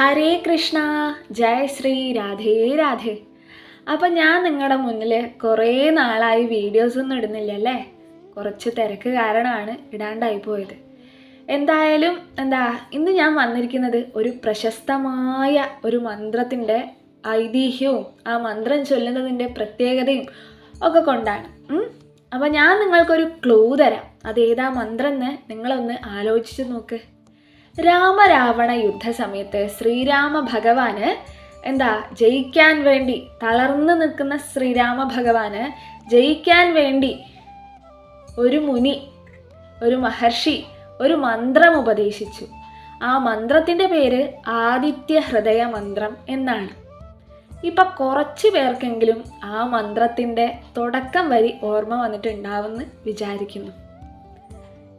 ഹരേ കൃഷ്ണ. ജയ ശ്രീ രാധേ രാധേ. അപ്പം ഞാൻ നിങ്ങളുടെ മുന്നിൽ കുറേ നാളായി വീഡിയോസ് ഒന്നും ഇടുന്നില്ല അല്ലേ? കുറച്ച് തിരക്ക് കാരണമാണ് ഇടാണ്ടായി പോയത്. എന്തായാലും എന്താ ഇന്ന് ഞാൻ വന്നിരിക്കുന്നത് ഒരു പ്രശസ്തമായ ഒരു മന്ത്രത്തിന്റെ ഐതിഹ്യവും ആ മന്ത്രം ചൊല്ലുന്നതിന്റെ പ്രത്യേകതയും ഒക്കെ കൊണ്ടാണ്. അപ്പോൾ അപ്പം ഞാൻ നിങ്ങൾക്കൊരു ക്ലൂ തരാം. അതേതാ മന്ത്രം എന്ന് നിങ്ങളൊന്ന് ആലോചിച്ച് നോക്ക്. രാമരാവണ യുദ്ധ യുദ്ധസമയത്ത് ശ്രീരാമ ഭഗവാന് എന്താ ജയിക്കാൻ വേണ്ടി തളർന്നു നിൽക്കുന്ന ശ്രീരാമ ഭഗവാന് ജയിക്കാൻ വേണ്ടി ഒരു മുനി ഒരു മഹർഷി ഒരു മന്ത്രം ഉപദേശിച്ചു. ആ മന്ത്രത്തിന്റെ പേര് ആദിത്യ ഹൃദയ മന്ത്രം എന്നാണ്. ഇപ്പം കുറച്ച് പേർക്കെങ്കിലും ആ മന്ത്രത്തിന്റെ തുടക്കം വരി ഓർമ്മ വന്നിട്ടുണ്ടാവുമെന്ന് വിചാരിക്കുന്നു.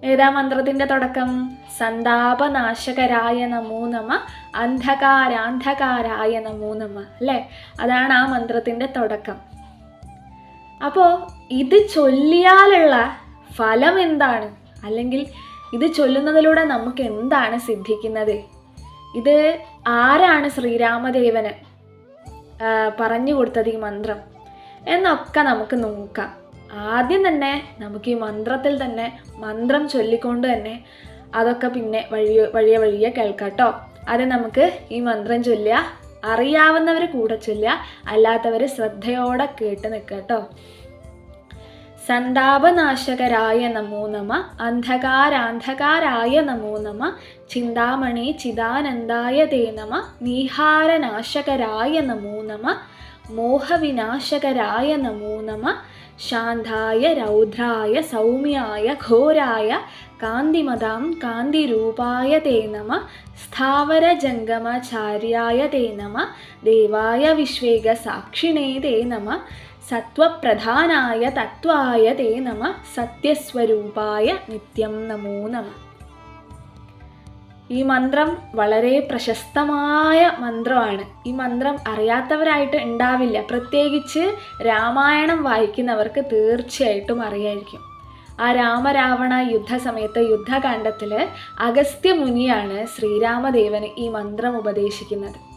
ഏതാ മന്ത്രത്തിന്റെ തുടക്കം? സന്താപനാശകരായ നമോ നമ അന്ധകാരാന്ധകാരായ നമോ നമ അല്ലേ? അതാണ് ആ മന്ത്രത്തിന്റെ തുടക്കം. അപ്പോൾ ഇത് ചൊല്ലിയാലുള്ള ഫലം എന്താണ്? അല്ലെങ്കിൽ ഇത് ചൊല്ലുന്നതിലൂടെ നമുക്ക് എന്താണ് സിദ്ധിക്കുന്നത്? ഇത് ആരാണ് ശ്രീരാമദേവന് പറഞ്ഞു കൊടുത്തത് ഈ മന്ത്രം? എന്നൊക്കെ നമുക്ക് നോക്കാം. ആദ്യം തന്നെ നമുക്ക് ഈ മന്ത്രത്തിൽ തന്നെ മന്ത്രം ചൊല്ലിക്കൊണ്ട് തന്നെ അതൊക്കെ പിന്നെ വഴി വഴിയെ വഴിയെ കേൾക്കാട്ടോ. അത് നമുക്ക് ഈ മന്ത്രം ചൊല്ലുക അറിയാവുന്നവർ കൂടെ ചൊല്ലുക അല്ലാത്തവർ ശ്രദ്ധയോടെ കേട്ട് നിൽക്കുക കേട്ടോ സന്താപനാശകരായ നമോ നമ അന്ധകാരാന്ധകാരായ നമോ നമ ചിന്താമണി ചിദാനന്ദായ തേ നമ നീഹാരനാശകരായ നമോ നമ മോഹവിനാശകരായ നമോ നമ. ശാന്തായ രൗദ്രായ സൗമ്യായ ഘോരായ കാന്തിമതാം കാന്തിരൂപായ തേ നമ. സ്ഥാവരജംഗമചാര്യായ തേ നമ. ദേവായ വിശ്വേക സാക്ഷിണേ തേ നമ. സത്വപ്രധാനായ തത്വായ തേ നമ. സത്യസ്വരൂപായ നിത്യം നമോ നമ. ഈ മന്ത്രം വളരെ പ്രശസ്തമായ മന്ത്രമാണ്. ഈ മന്ത്രം അറിയാത്തവരായിട്ട് ഉണ്ടാവില്ല. പ്രത്യേകിച്ച് രാമായണം വായിക്കുന്നവർക്ക് തീർച്ചയായിട്ടും അറിയായിരിക്കും. ആ രാമരാവണ യുദ്ധസമയത്ത് യുദ്ധകാണ്ഡത്തിൽ അഗസ്ത്യ മുനിയാണ് ശ്രീരാമദേവന് ഈ മന്ത്രം ഉപദേശിക്കുന്നത്.